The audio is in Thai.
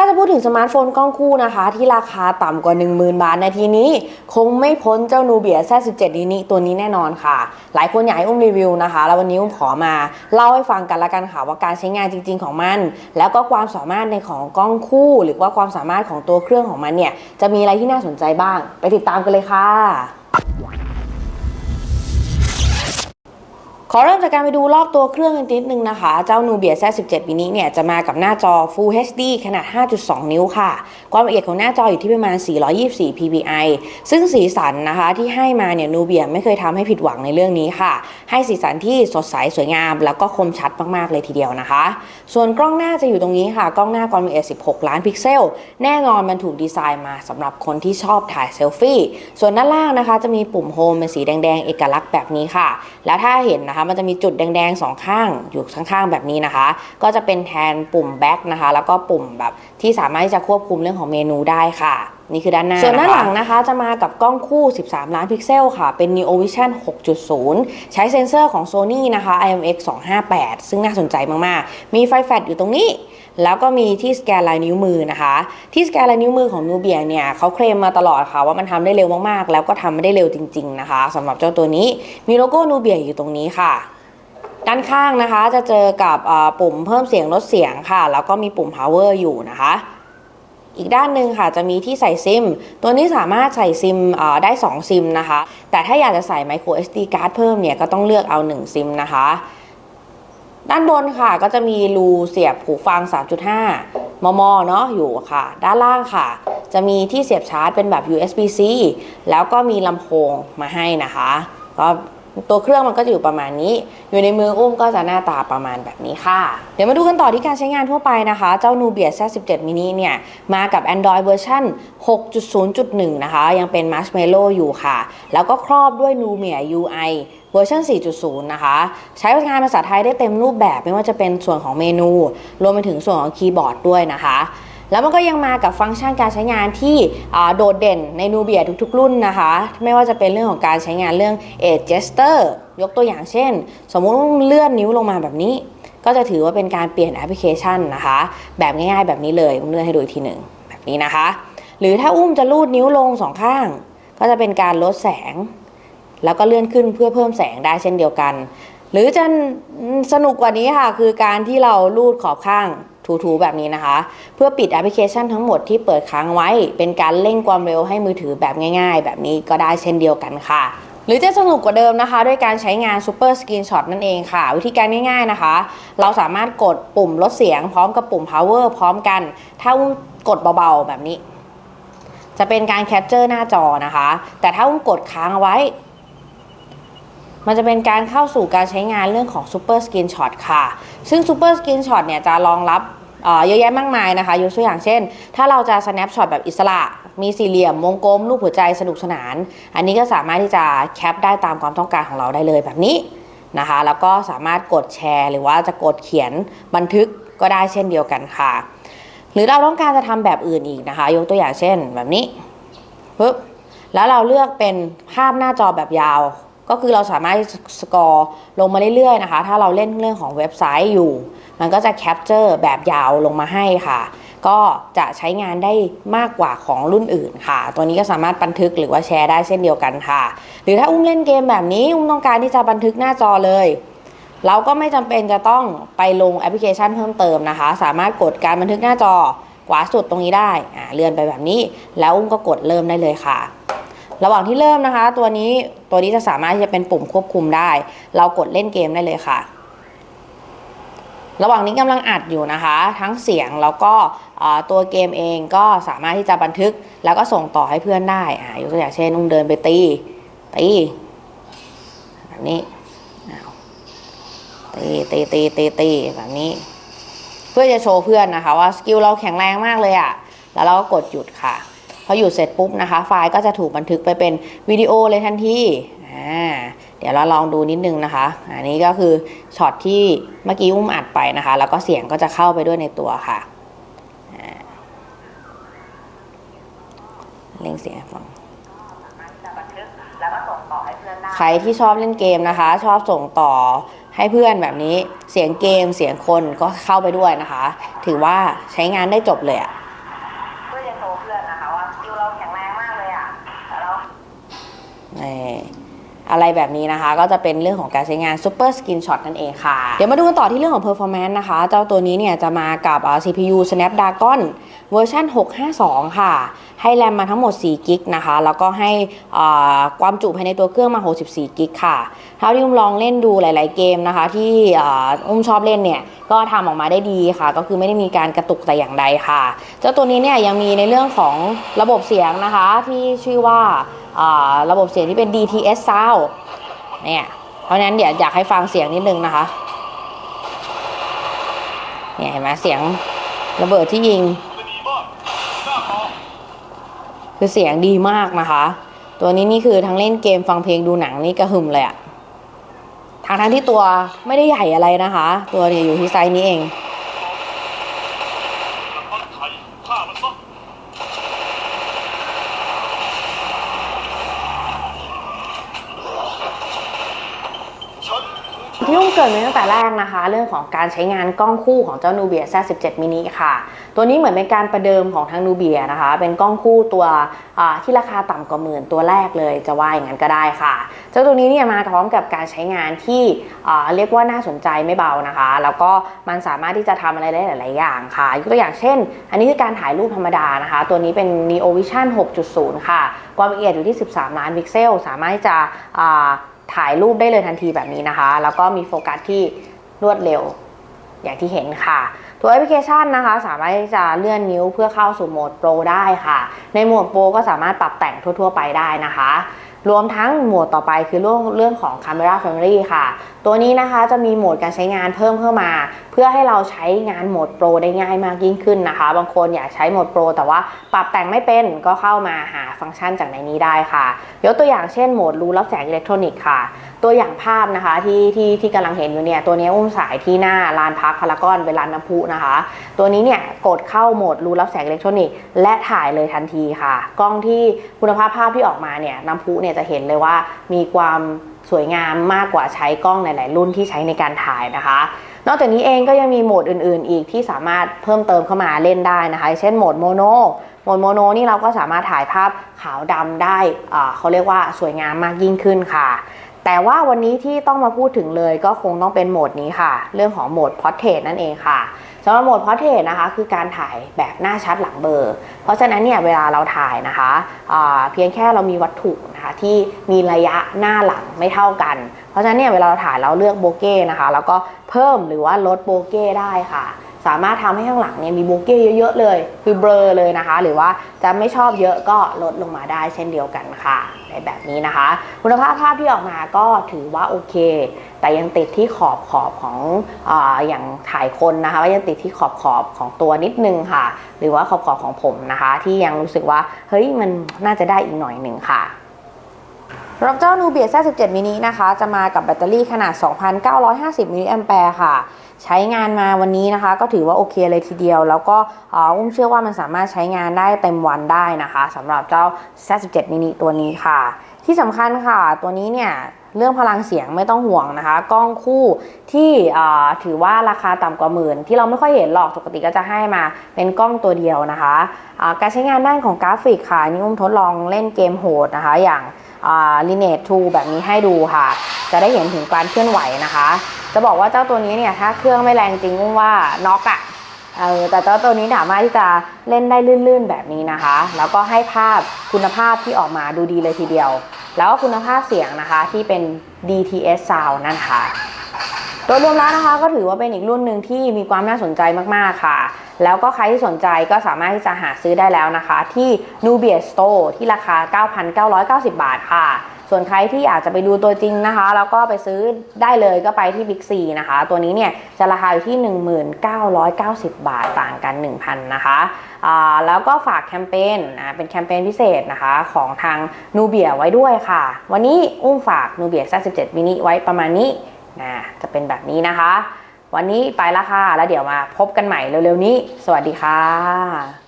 ถ้าจะพูดถึงสมาร์ทโฟนกล้องคู่นะคะ ที่ราคาต่ำกว่า 10,000 บาทในทีนี้ คงไม่พ้นเจ้านูเบียแซ17 นี้ตัวนี้แน่นอนค่ะ หลายคนอยากให้อุ้มรีวิวนะคะ แล้ววันนี้อุ้มขอมาเล่าให้ฟังกันละกันค่ะว่าการใช้งานจริง ๆ ของมัน แล้วก็ความสามารถในของกล้องคู่ หรือว่าความสามารถของตัวเครื่องของมันเนี่ยจะมีอะไรที่น่าสนใจบ้าง ไปติดตามกันเลยค่ะ ขอเริ่มจากการไปดูรอบตัวเครื่องกันนิดนึงนะคะ เจ้า Nubia Z17 ปีนี้เนี่ยจะมากับหน้าจอ Full HD ขนาด 5.2 นิ้วค่ะ ความละเอียดของหน้าจออยู่ที่ประมาณ 424 ppi ซึ่งสีสันนะคะที่ให้มาเนี่ย Nubia ไม่เคยทำให้ผิดหวังในเรื่องนี้ค่ะ ให้สีสันที่สดใสสวยงาม แล้วก็คมชัดมากๆเลยทีเดียวนะคะ ส่วนกล้องหน้าจะอยู่ตรงนี้ค่ะ กล้องหน้าความละเอียด16 ล้านพิกเซล แน่นอนมันถูกดีไซน์มาสำหรับคนที่ชอบถ่ายเซลฟี่ ส่วนด้านล่างนะคะจะมีปุ่มโฮมเป็นสีแดงๆเอกลักษณ์แบบนี้ค่ะ แล้วถ้าเห็นนะคะมันจะมีจุดแดงๆสองข้างอยู่ข้างๆแบบนี้นะคะ ก็จะเป็นแทนปุ่มแบ็คนะคะ แล้วก็ปุ่มแบบที่สามารถที่จะควบคุมเรื่องของเมนูได้ค่ะนี่คือด้านหน้า ส่วนด้านหลังนะคะจะมากับกล้องคู่ 13 ล้านพิกเซลค่ะ เป็น Neo Vision 6.0 ใช้เซ็นเซอร์ของ Sony นะคะ IMX 258 ซึ่งน่าสนใจมาก ๆ มีไฟแฟลชอยู่ตรงนี้ แล้วก็มีที่สแกนลายนิ้วมือนะคะ ที่สแกนลายนิ้วมือของนูเบียเนี่ยเขาเคลมมาตลอดค่ะว่ามันทำได้เร็วมากๆ แล้วก็ทำได้เร็วจริง ๆนะคะสำหรับเจ้าตัวนี้มีโลโก้นูเบียอยู่ตรงนี้ค่ะด้านข้างนะคะจะเจอกับปุ่มเพิ่มเสียงลดเสียงค่ะ แล้วก็มีปุ่ม power อยู่นะคะ อีกด้านหนึ่งค่ะจะมีที่ใส่ซิม ตัวนี้สามารถใส่ซิมได้ 2 ซิมนะคะ แต่ถ้าอยากจะใส่ micro SD card เพิ่มเนี่ยก็ต้องเลือกเอา 1 ซิมนะคะ ด้านบนค่ะก็จะมีรูเสียบหูฟัง 3.5 มม เนาะอยู่ค่ะ ด้านล่างค่ะ จะมีที่เสียบชาร์จเป็นแบบ USB-C แล้วก็มีลำโพงมาให้นะคะก็ตัวเครื่องมันก็จะอยู่ประมาณนี้ อยู่ในมืออุ้มก็จะหน้าตาประมาณแบบนี้ค่ะ เดี๋ยวมาดูกันต่อที่การใช้งานทั่วไปนะคะ เจ้า Nubia Z17 mini เนี่ย มากับ Android เวอร์ชัน6.0.1 นะคะ ยังเป็น Marshmallow อยู่ค่ะ แล้วก็ครอบด้วย Lumia UI เวอร์ชัน4.0 นะคะ ใช้งานภาษาไทยได้เต็มรูปแบบไม่ว่าจะเป็นส่วนของเมนู รวมไปถึงส่วนของคีย์บอร์ดด้วยนะคะ แล้วมันก็ยังมากับฟังก์ชันการใช้งานที่โดดเด่นใน Nubia ทุกๆ รุ่นนะคะ ไม่ว่าจะเป็นเรื่องของการใช้งานเรื่อง Edge Gesture ยกตัวอย่างเช่น สมมุติว่าเลื่อนนิ้วลงมาแบบนี้ ก็จะถือว่าเป็นการเปลี่ยนแอปพลิเคชันนะคะ แบบง่ายๆแบบนี้เลยเลื่อนให้ดูอีกทีหนึ่งแบบนี้นะคะ หรือถ้าอุ้มจะลูดนิ้วลงสองข้าง ก็จะเป็นการลดแสง แล้วก็เลื่อนขึ้นเพื่อเพิ่มแสงได้เช่นเดียวกัน หรือจะสนุกกว่านี้ค่ะ คือการที่เราลูดขอบข้างถูๆแบบนี้นะคะ เพื่อปิดแอปพลิเคชันทั้งหมดที่เปิดค้างไว้ เป็นการเร่งความเร็วให้มือถือแบบง่าย ๆ แบบนี้ก็ได้เช่นเดียวกันค่ะ หรือจะสนุกกว่าเดิมนะคะ ด้วยการใช้งาน Super Screenshot นั่นเองค่ะ วิธีการง่าย ๆนะคะ เราสามารถกดปุ่มลดเสียงพร้อมกับปุ่ม power พร้อมกัน ถ้ากดเบาๆแบบนี้ จะเป็นการแคปเจอร์หน้าจอนะคะ แต่ถ้าอุ้มกดค้างไว้ มันจะเป็นการเข้าสู่การใช้งานเรื่องของ Super Screenshot ค่ะ ซึ่ง Super Screenshot เนี่ยจะรองรับเยอะแยะมากมายนะคะยกตัวอย่างเช่น ถ้าเราจะ snapshot แบบอิสระ มีสี่เหลี่ยมวงกลมรูปหัวใจสนุกสนาน อันนี้ก็สามารถที่จะแคปได้ตามความต้องการของเราได้เลยแบบนี้นะคะแล้วก็สามารถกดแชร์ หรือว่าจะกดเขียนบันทึกก็ได้เช่นเดียวกันค่ะ หรือเราต้องการจะทำแบบอื่นอีกนะคะ ยกตัวอย่างเช่นแบบนี้ปึ๊บแล้วเราเลือกเป็นภาพหน้าจอแบบยาว ก็คือเราสามารถสกอร์ลงมาเรื่อยๆนะคะ ถ้าเราเล่นเรื่องของเว็บไซต์อยู่ มันก็จะแคปเจอร์แบบยาวลงมาให้ค่ะ ก็จะใช้งานได้มากกว่าของรุ่นอื่นค่ะ ตัวนี้ก็สามารถบันทึกหรือว่าแชร์ได้เช่นเดียวกันค่ะ หรือถ้าอุ้มเล่นเกมแบบนี้อุ้มต้องการที่จะบันทึกหน้าจอเลยเราก็ไม่จำเป็นจะต้องไปลงแอปพลิเคชันเพิ่มเติมนะคะ สามารถกดการบันทึกหน้าจอขวาสุดตรงนี้ได้เลื่อนไปแบบนี้ แล้วอุ้มก็กดเริ่มได้เลยค่ะ ระหว่างที่เริ่มนะคะ ตัวนี้ตัวนี้จะสามารถที่จะเป็นปุ่มควบคุมได้ เรากดเล่นเกมได้เลยค่ะ ระหว่างนี้กำลังอัดอยู่นะคะ ทั้งเสียงแล้วก็ตัวเกมเองก็สามารถที่จะบันทึกแล้วก็ส่งต่อให้เพื่อนได้อ่ายกตัวอย่างเช่นนุ่มเดินไปตีตีแบบนี้ตีตีตีตีตีแบบนี้ เพื่อจะโชว์เพื่อนนะคะว่าสกิลเราแข็งแรงมากเลยอะ่ะ แล้วเราก็กดหยุดค่ะ พอหยุดเสร็จปุ๊บนะคะ ไฟล์ก็จะถูกบันทึกไปเป็นวิดีโอเลยทันทีอ่าเดี๋ยวเราลองดูนิดนึงนะคะ อันนี้ก็คือช็อตที่เมื่อกี้อุ้มอัดไปนะคะ แล้วก็เสียงก็จะเข้าไปด้วยในตัวค่ะอ่าเล่งเสียงให้ฟังใครที่ชอบเล่นเกมนะคะ ชอบส่งต่อให้เพื่อนแบบนี้เสียงเกมเสียงคนก็เข้าไปด้วยนะคะ ถือว่าใช้งานได้จบเลยอะ อะไรแบบนี้นะคะ ก็จะเป็นเรื่องของการใช้งาน Super Skin Shot นั่นเองค่ะ เดี๋ยวมาดูกันต่อที่เรื่องของ performance นะคะ เจ้าตัวนี้เนี่ยจะมากับ CPU Snapdragon เวอร์ชัน652 ค่ะ ให้แรมมาทั้งหมด4กิกนะคะ แล้วก็ให้ความจุภายในตัวเครื่องมา 64กิกค่ะ เท่าที่อุ้มลองเล่นดูหลาย ๆ เกมนะคะ ที่อุ้มชอบเล่นเนี่ย ก็ทำออกมาได้ดีค่ะ ก็คือไม่ได้มีการกระตุกแต่อย่างใดค่ะ เจ้าตัวนี้เนี่ยยังมีในเรื่องของระบบเสียงนะคะที่ชื่อว่า ระบบเสียงที่เป็น DTS Sound เนี่ย เพราะนั้นเดี๋ยวอยากให้ฟังเสียงนิดนึงนะคะ เนี่ยเห็นไหมเสียงระเบิดที่ยิง คือเสียงดีมากนะคะ ตัวนี้นี่คือทั้งเล่นเกมฟังเพลงดูหนังนี่กระหึ่มเลยอะทางทั้งที่ตัวไม่ได้ใหญ่อะไรนะคะ ตัวเนี่ยอยู่ที่ไซส์นี้เอง มันไทยฆ่ามันซะ ฉัน ที่อุ้มเกิดไว้ตั้งแต่แรกนะคะ เรื่องของการใช้งานกล้องคู่ของเจ้า Nubia Z17 mini ค่ะ ตัวนี้เหมือนเป็นการประเดิมของทาง Nubia นะคะ เป็นกล้องคู่ตัวที่ราคาต่ำกว่าหมื่นตัวแรกเลยจะว่าอย่างนั้นก็ได้ค่ะ เจ้าตัวนี้เนี่ยมาพร้อมกับการใช้งานที่เรียกว่าน่าสนใจไม่เบานะคะ แล้วก็มันสามารถที่จะทำอะไรได้หลาย ๆ อย่างค่ะยกตัวอย่างเช่น อันนี้คือการถ่ายรูปธรรมดานะคะ ตัวนี้เป็น Neo Vision 6.0 ค่ะ ความละเอียดอยู่ที่ 13 ล้านพิกเซล สามารถที่จะ ถ่ายรูปได้เลยทันทีแบบนี้นะคะ แล้วก็มีโฟกัสที่รวดเร็วอย่างที่เห็นค่ะตัวแอปพลิเคชันนะคะ สามารถที่จะเลื่อนนิ้วเพื่อเข้าสู่โหมดโปรได้ค่ะ ในโหมดโปรก็สามารถปรับแต่งทั่ว ๆ ไปได้นะคะ รวมทั้งหมวดต่อไปคือเรื่องเรื่องของ Camera Family ค่ะ ตัวนี้นะคะจะมีโหมดการใช้งานเพิ่มเข้ามา เพื่อให้เราใช้งานโหมดโปรได้ง่ายมากยิ่งขึ้นนะคะ บางคนอยากใช้โหมดโปรแต่ว่าปรับแต่งไม่เป็นก็เข้ามาหาฟังก์ชันจากในนี้ได้ค่ะ ยกตัวอย่างเช่นโหมดรูรับแสงอิเล็กทรอนิกส์ค่ะ ตัวอย่างภาพนะคะที่ที่ที่กำลังเห็นอยู่เนี่ยตัวนี้อุ้มสายที่หน้าลานพักพารากอนเป็นลานน้ำพุนะคะ ตัวนี้เนี่ยกดเข้าโหมดรูรับแสงอิเล็กทรอนิกส์และถ่ายเลยทันทีค่ะ กล้องที่คุณภาพภาพที่ออกมาเนี่ยน้ำพุเนี่ยจะเห็นเลยว่ามีความสวยงามมากกว่าใช้กล้องหลาย ๆ รุ่นที่ใช้ในการถ่ายนะคะ นอกจากนี้เองก็ยังมีโหมดอื่น ๆ อีกที่สามารถเพิ่มเติมเข้ามาเล่นได้นะคะ เช่นโหมดโมโนโหมดโมโนนี่เราก็สามารถถ่ายภาพขาวดำได้เขาเรียกว่าสวยงามมากยิ่งขึ้นค่ะ แต่ว่าวันนี้ที่ต้องมาพูดถึงเลยก็คงต้องเป็นโหมดนี้ค่ะ เรื่องของโหมด Portrait นั่นเองค่ะสำหรับโหมด Portrait นะคะ คือการถ่ายแบบหน้าชัดหลังเบลอร์ เพราะฉะนั้นเนี่ยเวลาเราถ่ายนะคะเพียงแค่เรามีวัตถุนะคะที่มีระยะหน้าหลังไม่เท่ากัน เพราะฉะนั้นเนี่ยเวลาเราถ่ายเราเลือกโบเก้นะคะ แล้วก็เพิ่มหรือว่าลดโบเก้ได้ค่ะ สามารถทำให้ข้างหลังเนี่ยมีโบเก้เยอะๆเลย คือเบลอเลยนะคะ หรือว่าจะไม่ชอบเยอะก็ลดลงมาได้เช่นเดียวกันค่ะในแบบนี้นะคะ คุณภาพภาพที่ออกมาก็ถือว่าโอเค แต่ยังติดที่ขอบขอบของออย่างถ่ายคนนะคะก็ยังติดที่ขอบขอบของตัวนิดนึงค่ะ หรือว่าขอบขอบของผมนะคะ ที่ยังรู้สึกว่าเฮ้ยมันน่าจะได้อีกหน่อยหนึ่งค่ะ รับเจ้า Nubia Z17 มินินะคะ จะมากับแบตเตอรี่ขนาด 2,950 มิลลิแอมแปร์ค่ะ ใช้งานมาวันนี้นะคะ ก็ถือว่าโอเคเลยทีเดียว แล้วก็อ,อุ้มเชื่อว่ามันสามารถใช้งานได้เต็มวันได้นะคะสำหรับเจ้า Z17 มินิตัวนี้ค่ะ ที่สำคัญค่ะ ตัวนี้เนี่ย เรื่องพลังเสียงไม่ต้องห่วงนะคะ กล้องคู่ที่ถือว่าราคาต่ำกว่าหมื่น ที่เราไม่ค่อยเห็นหรอกปกติก็จะให้มาเป็นกล้องตัวเดียวนะคะอ่าการใช้งานด้านของกราฟิกค่ะนี่อุ้มทดลองเล่นเกมโหดนะคะ อย่างลิเนต2แบบนี้ให้ดูค่ะ จะได้เห็นถึงการเคลื่อนไหวนะคะ จะบอกว่าเจ้าตัวนี้เนี่ยถ้าเครื่องไม่แรงจริงอุ้มว่าน็อกอะเออแต่เจ้าตัวนี้สามารถที่จะเล่นได้ลื่นๆแบบนี้นะคะ แล้วก็ให้ภาพคุณภาพที่ออกมาดูดีเลยทีเดียว แล้วก็คุณภาพเสียงนะคะที่เป็น DTS Sound นั่นค่ะโดยรวมแล้วนะคะก็ถือว่าเป็นอีกรุ่นหนึ่งที่มีความน่าสนใจมากๆค่ะ แล้วก็ใครที่สนใจก็สามารถที่จะหาซื้อได้แล้วนะคะ ที่ Nubia Store ที่ราคา 9,990 บาทค่ะ ส่วนใครที่อยากจะไปดูตัวจริงนะคะ แล้วก็ไปซื้อได้เลยก็ไปที่ Big C นะคะ ตัวนี้เนี่ยจะราคาอยู่ที่ 1990 บาทต่างกัน 1,000 นะคะแล้วก็ฝากแคมเปญนะเป็นแคมเปญพิเศษนะคะของทาง Nubia ไว้ด้วยค่ะ วันนี้อุ้มฝาก Nubia Z17 mini ไว้ประมาณนี้นะจะเป็นแบบนี้นะคะ วันนี้ไปละค่ะ แล้วเดี๋ยวมาพบกันใหม่เร็วๆนี้ สวัสดีค่ะ